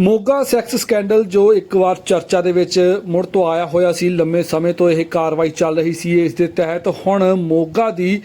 Moga sex scandal ਜੋ ਇੱਕ ਵਾਰ ਚਰਚਾ ਦੇ ਵਿੱਚ ਮੁੜ ਤੋਂ ਆਇਆ ਹੋਇਆ ਸੀ, ਲੰਮੇ ਸਮੇਂ ਤੋਂ ਇਹ ਕਾਰਵਾਈ ਚੱਲ ਰਹੀ ਸੀ। ਇਸ ਦੇ ਤਹਿਤ ਹੁਣ ਮੋਗਾ ਦੀ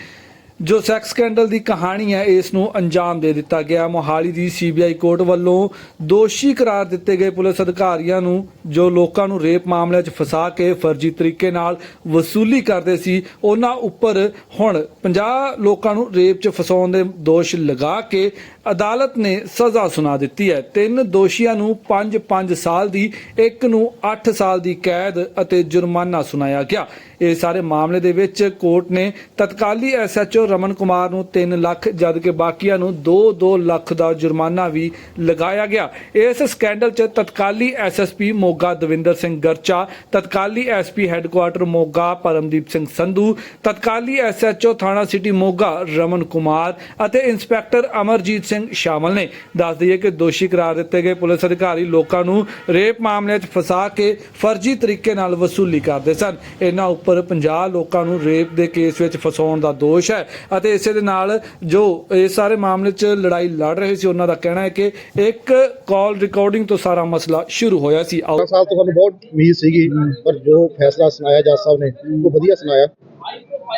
ਜੋ ਸੈਕਸ ਸਕੈਂਡਲ ਦੀ ਕਹਾਣੀ ਹੈ ਇਸ ਨੂੰ ਅੰਜਾਮ ਦੇ ਦਿੱਤਾ ਗਿਆ। ਮੋਹਾਲੀ ਦੀ ਸੀਬੀਆਈ ਕੋਰਟ ਵੱਲੋਂ ਦੋਸ਼ੀ ਕਰਾਰ ਦਿੱਤੇ ਗਏ ਪੁਲਿਸ ਅਧਿਕਾਰੀਆਂ ਨੂੰ, ਜੋ ਲੋਕਾਂ ਨੂੰ ਰੇਪ ਮਾਮਲਿਆਂ 'ਚ ਫਸਾ ਕੇ ਫਰਜ਼ੀ ਤਰੀਕੇ ਨਾਲ ਵਸੂਲੀ ਕਰਦੇ ਸੀ, ਉਹਨਾਂ ਉੱਪਰ ਹੁਣ 50 ਲੋਕਾਂ ਨੂੰ ਰੇਪ 'ਚ ਫਸਾਉਣ ਦੇ ਦੋਸ਼ ਲਗਾ ਕੇ ਅਦਾਲਤ ਨੇ ਸਜ਼ਾ ਸੁਣਾ ਦਿੱਤੀ ਹੈ। ਤਿੰਨ ਦੋਸ਼ੀਆਂ ਨੂੰ 5-5 ਸਾਲ ਦੀ, ਇੱਕ ਨੂੰ 8 ਸਾਲ ਦੀ ਕੈਦ ਅਤੇ ਜੁਰਮਾਨਾ ਸੁਣਾਇਆ ਗਿਆ। ਇਹ ਸਾਰੇ ਮਾਮਲੇ ਦੇ ਵਿੱਚ ਕੋਰਟ ਨੇ ਤਤਕਾਲੀ ਐਸਐਚਓ ਰਮਨ ਕੁਮਾਰ ਨੂੰ 3 ਲੱਖ ਜਦਕਿ ਬਾਕੀਆਂ ਨੂੰ 2-2 ਲੱਖ ਦਾ ਜੁਰਮਾਨਾ ਵੀ ਲਗਾਇਆ ਗਿਆ। ਇਸ ਸਕੈਂਡਲ 'ਚ ਤਤਕਾਲੀ ਐਸਐਸਪੀ ਮੋਗਾ ਦਵਿੰਦਰ ਸਿੰਘ ਗਰਚਾ, ਤਤਕਾਲੀ ਐਸਪੀ ਹੈੱਡਕੁਆਟਰ ਮੋਗਾ ਪਰਮਦੀਪ ਸਿੰਘ ਸੰਧੂ, ਤਤਕਾਲੀ ਐਸਐਚਓ ਥਾਣਾ ਸਿਟੀ ਮੋਗਾ ਰਮਨ ਕੁਮਾਰ ਅਤੇ ਇੰਸਪੈਕਟਰ ਅਮਰਜੀਤ ਸਿੰਘ ਸ਼ਾਮਲ ਨੇ। ਦੱਸ ਦਈਏ ਕਿ ਦੋਸ਼ੀ ਕਰਾਰ ਦਿੱਤੇ ਗਏ ਪੁਲਿਸ ਅਧਿਕਾਰੀ ਲੋਕਾਂ ਨੂੰ ਰੇਪ ਮਾਮਲਿਆਂ 'ਚ ਫਸਾ ਕੇ ਫਰਜ਼ੀ ਤਰੀਕੇ ਨਾਲ ਵਸੂਲੀ ਕਰਦੇ ਸਨ। ਇਹਨਾਂ ਉੱਪਰ 50 ਲੋਕਾਂ ਨੂੰ ਰੇਪ ਦੇ ਕੇਸ ਵਿੱਚ ਫਸਾਉਣ ਦਾ ਦੋਸ਼ ਹੈ। ਅਤੇ ਇਸੇ ਦੇ ਨਾਲ ਜੋ ਇਸ ਸਾਰੇ ਮਾਮਲੇ 'ਚ ਲੜਾਈ ਲੜ ਰਹੇ ਸੀ ਉਹਨਾਂ ਦਾ ਕਹਿਣਾ ਹੈ ਕਿ ਇੱਕ ਕਾਲ ਰਿਕਾਰਡਿੰਗ ਤੋਂ ਸਾਰਾ ਮਸਲਾ ਸ਼ੁਰੂ ਹੋਇਆ ਸੀ। ਆਓ। 12 ਸਾਲ ਤੋਂ ਸਾਨੂੰ ਬਹੁਤ ਉਮੀਦ ਸੀਗੀ ਪਰ ਜੋ ਫੈਸਲਾ ਸੁਣਾਇਆ ਜੱਜ ਸਾਹਿਬ ਨੇ ਉਹ ਵਧੀਆ ਸੁਣਾਇਆ।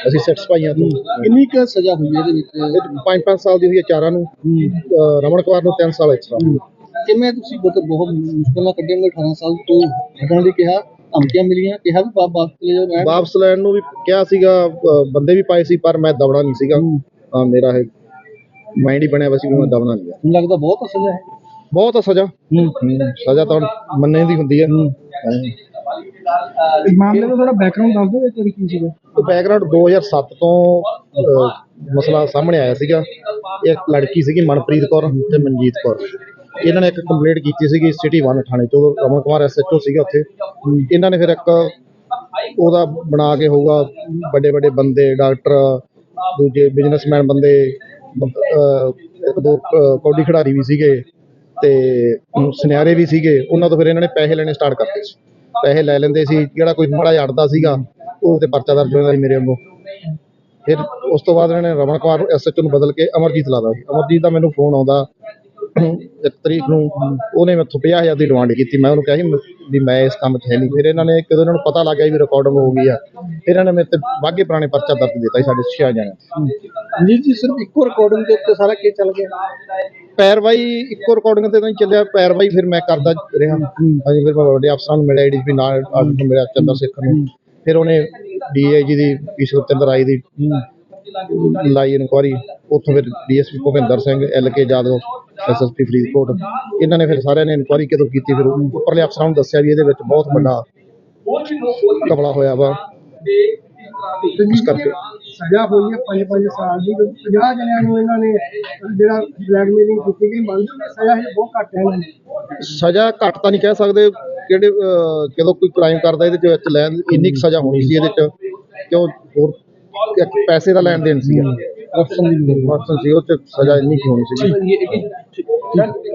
ਅਸੀਂ ਸੈਟੀਸਫਾਈ ਹਾਂ ਤੋਂ ਕਿੰਨੀ ਕੁ ਸਜ਼ਾ ਹੋਈ ਇਹਦੇ ਵਿੱਚ? 5-5 ਸਾਲ ਦੀ ਹੋਈ ਹੈ ਚਾਰਾਂ ਨੂੰ। ਰਮਨ ਕੁਮਾਰ ਨੂੰ 3 ਸਾਲ ਐਕਸਟਰਾ ਕਿਵੇਂ ਤੁਸੀਂ ਬਹੁਤ ਬਹੁਤ ਮੁਸ਼ਕਲ ਨਾਲ ਕੱਢਿਆ 18 ਸਾਲ ਤੋਂ। ਹਟਣ ਲਈ ਕਿਹਾ। ਧਮਕੀਆਂ ਮਿਲੀਆਂ ਕਿਹਾ ਵੀ ਵਾਪ ਵਾਪਸ ਚਲੇ ਜਾਓ ਰਹਿਣ ਵਾਪਸ ਲੈਣ ਨੂੰ ਵੀ ਕਿਹਾ ਸੀਗਾ ਬੰਦੇ ਵੀ ਪਾਏ ਸੀ ਪਰ ਮੈਂ ਦਬਣਾ ਨਹੀਂ ਸੀਗਾ। ਹਾਂ। ਮੇਰਾ ਇਹ ਮਾਈਂਡ ਹੀ ਬਣਿਆ ਵਾ ਸੀ ਵੀ ਮੈਂ ਦਬਣਾ ਨਹੀਂ ਮੈਨੂੰ ਲੱਗਦਾ ਬਹੁਤ ਸਜ਼ਾ ਹੈ। ਬਹੁਤ ਆ ਸਜ਼ਾ। ਸਜ਼ਾ ਤਾਂ ਮੰਨੇ ਦੀ ਹੁੰਦੀ ਹੈ। ਇਸ ਮਾਮਲੇ ਦਾ ਥੋੜਾ ਬੈਕਗ੍ਰਾਉਂਡ ਦੱਸ ਦਿਓ ਇਹ ਕੀ ਸੀਗਾ? ਤੇ ਬੈਕਗ੍ਰਾਉਂਡ 2007 ਤੋਂ ਮਸਲਾ ਸਾਹਮਣੇ ਆਇਆ ਸੀਗਾ। ਇੱਕ ਲੜਕੀ ਸੀਗੀ ਮਨਪ੍ਰੀਤ ਕੌਰ ਤੇ ਮਨਜੀਤ ਕੌਰ। ਇਹਨਾਂ ਨੇ ਇੱਕ ਕੰਪਲੇਂਟ ਕੀਤੀ ਸੀਗੀ ਸਿਟੀ 1 ਥਾਣੇ ਤੋਂ ਰਮਨ ਕੁਮਾਰ ਐਸਐਚਓ ਸੀਗਾ ਉੱਥੇ। ਇਹਨਾਂ ਨੇ ਫਿਰ ਇੱਕ ਉਹਦਾ ਬਣਾ ਕੇ ਹੋਊਗਾ ਵੱਡੇ ਵੱਡੇ ਬੰਦੇ ਡਾਕਟਰ ਦੂਜੇ ਬਿਜ਼ਨਸਮੈਨ ਬੰਦੇ ਅਹ, ਦੋ ਕੌਡੀ ਖਿਡਾਰੀ ਵੀ ਸੀਗੇ ਤੇ ਸੁਨਿਆਰੇ ਵੀ ਸੀਗੇ ਉਹਨਾਂ ਤੋਂ ਫਿਰ ਇਹਨਾਂ ਨੇ ਪੈਸੇ ਲੈਣੇ ਸਟਾਰਟ ਕਰਤੇ ਸੀ। ਪੈਸੇ ਲੈ ਲੈਂਦੇ ਸੀ ਜਿਹੜਾ ਕੋਈ ਮਾੜਾ ਜਿਹਾ ਅੜਦਾ ਸੀਗਾ ਉਹ ਤੇ ਪਰਚਾ ਦਰਜ ਹੋ ਜਾਂਦਾ ਸੀ ਮੇਰੇ ਵੱਲੋਂ। ਫਿਰ ਉਸ ਤੋਂ ਬਾਅਦ ਇਹਨਾਂ ਨੇ ਰਮਨ ਕੁਮਾਰ ਐਸਐਚਓ ਨੂੰ ਬਦਲ ਕੇ ਅਮਰਜੀਤ ਲਾਦਾ ਸੀ। ਅਮਰਜੀਤ ਦਾ ਮੈਨੂੰ ਫੋਨ ਆਉਂਦਾ ਇੱਕ ਤਰੀਕ ਨੂੰ ਉਹਨੇ ਮੈਥੋਂ 50000 ਦੀ ਡਿਮਾਂਡ ਕੀਤੀ। ਮੈਂ ਉਹਨੂੰ ਕਿਹਾ ਸੀ ਮ- ਵੀ ਮੈਂ ਇਸ ਕੰਮ 'ਚ ਹੈ ਨਹੀਂ। ਫਿਰ ਇਹਨਾਂ ਨੇ ਜਦੋਂ ਇਹਨਾਂ ਨੂੰ ਪਤਾ ਲੱਗ ਗਿਆ ਵੀ ਰਿਕਾਰਡਿੰਗ ਹੋ ਗਈ ਆ। ਫਿਰ ਇਹਨਾਂ ਨੇ ਮੇਰੇ ਤੇ ਬਾਗੇ ਪੁਰਾਣੇ ਪਰਚਾ ਦਰਜ ਦਿੱਤਾ ਸੀ ਸਾਡੇ ਛੇ ਜਣਿਆਂ ਜੀ ਜੀ ਸਿਰਫ ਇੱਕੋ ਰਿਕਾਰਡਿੰਗ ਦੇ ਉੱਤੇ ਸਾਰਾ ਕੇਸ ਚੱਲ ਗਿਆ? ਪੈਰਵਾਈ ਇੱਕੋ ਰਿਕਾਰਡਿੰਗ ਤੇ ਨਹੀਂ ਚੱਲਿਆ। ਪੈਰਵਾਈ ਫਿਰ ਮੈਂ ਕਰਦਾ ਰਿਹਾ। ਹਾਂਜੀ ਫਿਰ ਮੈਂ ਵੱਡੇ ਅਫਸਰਾਂ ਨੂੰ ਮਿਲਿਆ ਡੀਜੀਪੀ ਨਾਲ ਆਡਿਟ ਮਿਲਿਆ ਚੰਦਰ ਸਿੱਖ ਨੂੰ। ਫਿਰ ਉਹਨੇ ਡੀਆਈਜੀ ਦੀ ਈਸ਼ਵਰ ਚੰਦਰ ਆਈ ਦੀ ਲਾਈ ਇਨਕੁਆਰੀ। ਉੱਥੋਂ ਫਿਰ DSP Bhupinder Singh L K Jadhav SSP Faridkot. ਇਹਨਾਂ ਨੇ ਫਿਰ ਸਾਰਿਆਂ ਨੇ ਇਨਕੁਆਰੀ ਕਦੋਂ ਕੀਤੀ? ਫਿਰ ਉੱਪਰਲੇ ਅਫਸਰਾਂ ਨੂੰ ਦੱਸਿਆ ਵੀ ਇਹਦੇ ਵਿੱਚ ਬਹੁਤ ਵੱਡਾ ਕਮਲਾ ਹੋਇਆ ਵਾ। ਇਸ ਕਰਕੇ। ਸਜ਼ਾ ਹੋਈ ਹੈ 5-5 ਸਾਲ ਦੀ। 50 ਜਣਿਆਂ ਨੂੰ ਇਹਨਾਂ ਨੇ ਜਿਹੜਾ ਬਲੈਕਮੇਲਿੰਗ ਕੀਤੀ ਗਈ ਮੰਨ ਲਓ ਸਜ਼ਾ ਇਹ ਬਹੁਤ ਘੱਟ ਹੈ ਸਜ਼ਾ ਘੱਟ ਤਾਂ ਨਹੀਂ ਕਹਿ ਸਕਦੇ। ਕਿਹੜੇ ਜਦੋਂ ਕੋਈ ਕ੍ਰਾਈਮ ਕਰਦਾ ਇਹਦੇ ਵਿੱਚ ਲੈਣ ਇੰਨੀ ਸਜ਼ਾ ਹੋਣੀ ਸੀ ਇਹਦੇ ਚ। ਕਿਉਂ? ਹੋਰ ਪੈਸੇ ਦਾ ਲੈਣ ਦੇਣ ਸੀ। ਕਰਪਸ਼ਨ ਦੀ ਸੀ ਉਹ ਚ ਸਜ਼ਾ ਇੰਨੀ ਕੁ ਹੋਣੀ ਸੀ ਇਹ